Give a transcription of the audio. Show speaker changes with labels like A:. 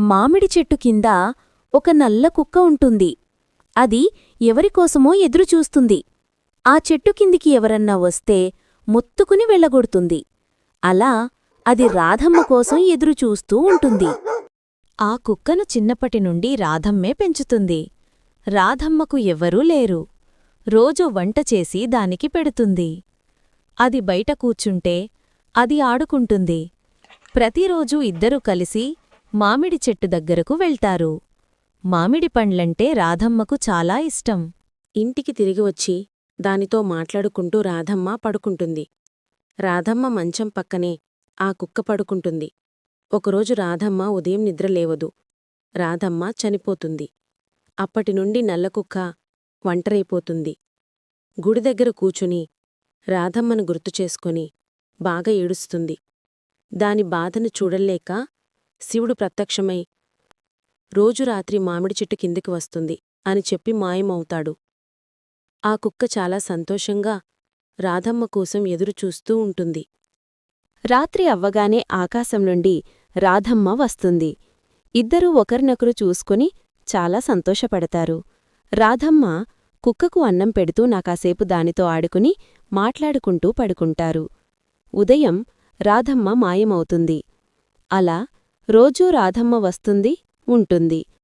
A: మామిడి చెట్టు కింద ఒక నల్ల కుక్క ఉంటుంది. అది ఎవరికోసమో ఎదురుచూస్తుంది ఆ చెట్టు కిందికి ఎవరన్నా వస్తే మొత్తుకుని వెళ్ళగొడుతుంది. అలా అది రాధమ్మ కోసం ఎదురుచూస్తూ ఉంటుంది. ఆ కుక్కను చిన్నప్పటి నుండి రాధమ్మే పెంచుతుంది. రాధమ్మకు ఎవ్వరూ లేరు. రోజు వంట చేసి దానికి పెడుతుంది. అది బయట కూర్చుంటే అది ఆడుకుంటుంది. ప్రతిరోజూ ఇద్దరూ కలిసి మామిడి చెట్టు దగ్గరకు వెళ్తారు. మామిడి పండ్లంటే రాధమ్మకు చాలా ఇష్టం.
B: ఇంటికి తిరిగి వచ్చి దానితో మాట్లాడుకుంటూ రాధమ్మ పడుకుంటుంది. రాధమ్మ మంచం పక్కనే ఆ కుక్క పడుకుంటుంది. ఒకరోజు రాధమ్మ ఉదయం నిద్రలేవదు రాధమ్మ చనిపోతుంది. అప్పటినుండి నల్లకుక్క ఒంటరైపోతుంది. గుడి దగ్గర కూచుని రాధమ్మను గుర్తుచేసుకొని బాగా ఏడుస్తుంది. దాని బాధను చూడలేక శివుడు ప్రత్యక్షమై రోజు రాత్రి మామిడి చెట్టు కిందికి వస్తుంది అని చెప్పి మాయమవుతాడు. ఆ కుక్క చాలా సంతోషంగా రాధమ్మ కోసం ఎదురుచూస్తూ ఉంటుంది.
A: రాత్రి అవ్వగానే ఆకాశం నుండి రాధమ్మ వస్తుంది. ఇద్దరూ ఒకరినొకరు చూసుకుని చాలా సంతోషపడతారు. రాధమ్మ కుక్కకు అన్నం పెడుతూ నాకాసేపు దానితో ఆడుకుని మాట్లాడుకుంటూ పడుకుంటారు. ఉదయం రాధమ్మ మాయమవుతుంది. అలా రోజూ రాధమ్మ వస్తుంది ఉంటుంది.